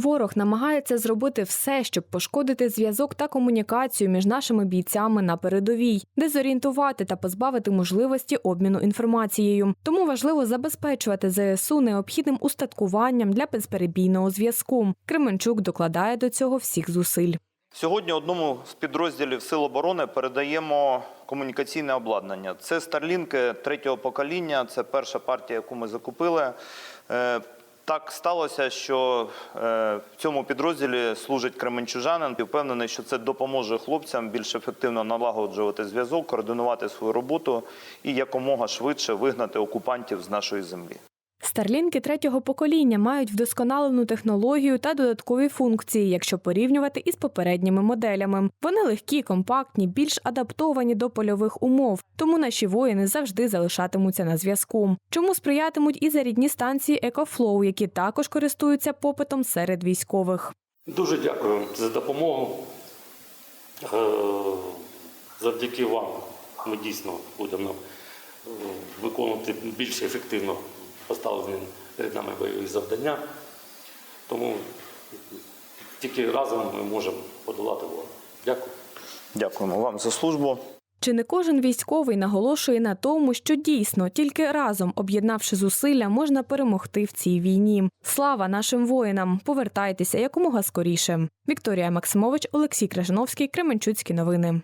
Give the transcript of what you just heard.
Ворог намагається зробити все, щоб пошкодити зв'язок та комунікацію між нашими бійцями на передовій, дезорієнтувати та позбавити можливості обміну інформацією. Тому важливо забезпечувати ЗСУ необхідним устаткуванням для безперебійного зв'язку. Кременчук докладає до цього всіх зусиль. Сьогодні одному з підрозділів Сил оборони передаємо комунікаційне обладнання. Це старлінки третього покоління. Це перша партія, яку ми закупили. Так сталося, що е, в цьому підрозділі служить кременчужанин. І Впевнений, що це допоможе хлопцям більш ефективно налагоджувати зв'язок, координувати свою роботу і якомога швидше вигнати окупантів з нашої землі. Старлінки третього покоління мають вдосконалену технологію та додаткові функції, якщо порівнювати із попередніми моделями. Вони легкі, компактні, більш адаптовані до польових умов, тому наші воїни завжди залишатимуться на зв'язку. Чому сприятимуть і зарідні станції EcoFlow, які також користуються попитом серед військових. Дуже дякую за допомогу. Е, Завдяки вам ми дійсно будемо е, виконувати більш ефективно поставлені перед нами бойові завдання. Тому тільки разом ми можемо подолати ворога. Дякую. Дякуємо вам за службу. Чи не кожен військовий наголошує на тому, що дійсно тільки разом, об'єднавши зусилля, можна перемогти в цій війні? Слава нашим воїнам! Повертайтеся якомога скоріше. Вікторія Максимович, Олексій Крижановський, Кременчуцькі новини.